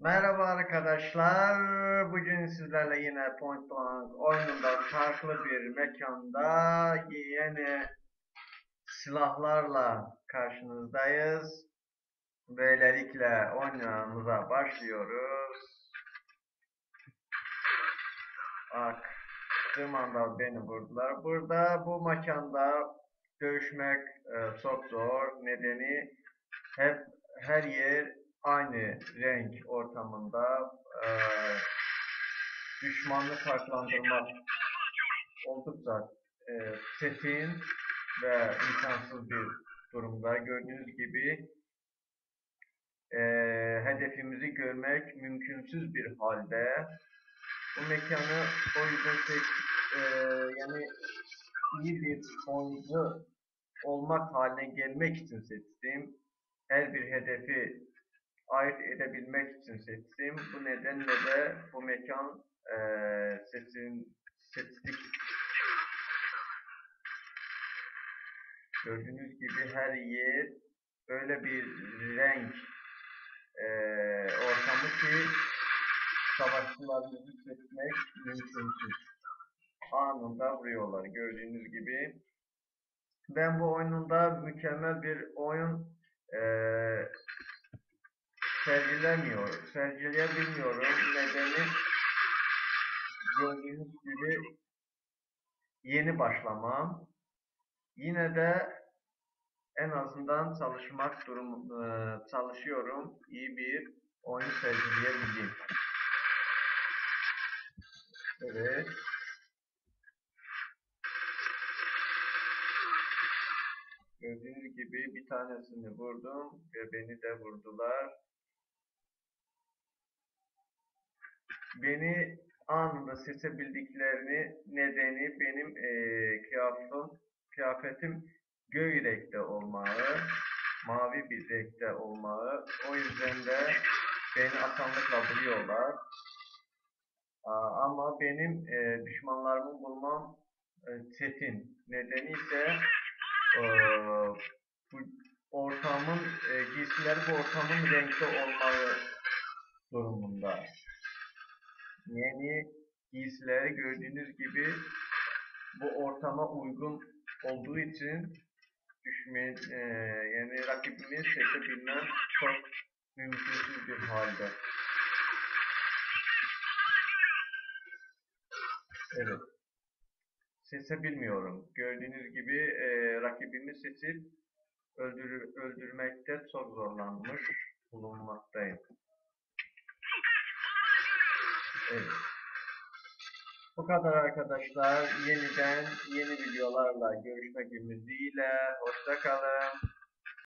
Merhaba arkadaşlar. Bugün sizlerle yine Point Blank oyununda farklı bir mekanda yeni silahlarla karşınızdayız. Böylelikle oynamamıza başlıyoruz. Bak, anda beni vurdular. Burada bu mekanda dövüşmek e, çok zor. Nedeni hep her yer aynı renk ortamında e, düşmanı farklandırmak oldukça e, çetin ve imkansız bir durumda. Gördüğünüz gibi e, hedefimizi görmek mümkünsüz bir halde. Bu mekanı o yüzden seç, e, yani iyi bir oyuncu olmak haline gelmek için seçtim. Her bir hedefi ayırt edebilmek için seçtim. Bu nedenle de bu mekan e, seçim, seçtik. Gördüğünüz gibi her yer öyle bir renk e, ortamı ki savaşçılarımızı seçmek mümkünsüz. Anında vuruyorlar gördüğünüz gibi. Ben bu oyununda mükemmel bir oyun e, sergilemiyor, sergileyebilmiyorum. Nedeni gördüğünüz gibi yeni başlamam. Yine de en azından çalışmak durum e, çalışıyorum. İyi bir oyun sergileyebileyim. Evet. Gördüğünüz gibi bir tanesini vurdum ve beni de vurdular. Beni anında seçebildiklerini nedeni benim e, kıyafetim, kıyafetim göy renkte olmağı, mavi bir renkte olmağı. O yüzden de beni asanlıkla buluyorlar. Ama benim e, düşmanlarımı bulmam e, çetin. Nedeni ise e, bu ortamın e, giysileri bu ortamın renkli olmalı durumunda yeni giysileri gördüğünüz gibi bu ortama uygun olduğu için düşme, e, yani rakibini seçebilmem çok mümkünsüz bir halde. Evet. Seçebilmiyorum. Gördüğünüz gibi e, rakibimi seçip öldür, öldürmekte çok zorlanmış bulunmaktayım. Bu kadar arkadaşlar. Yeniden yeni videolarla görüşmek ümidiyle. Hoşçakalın.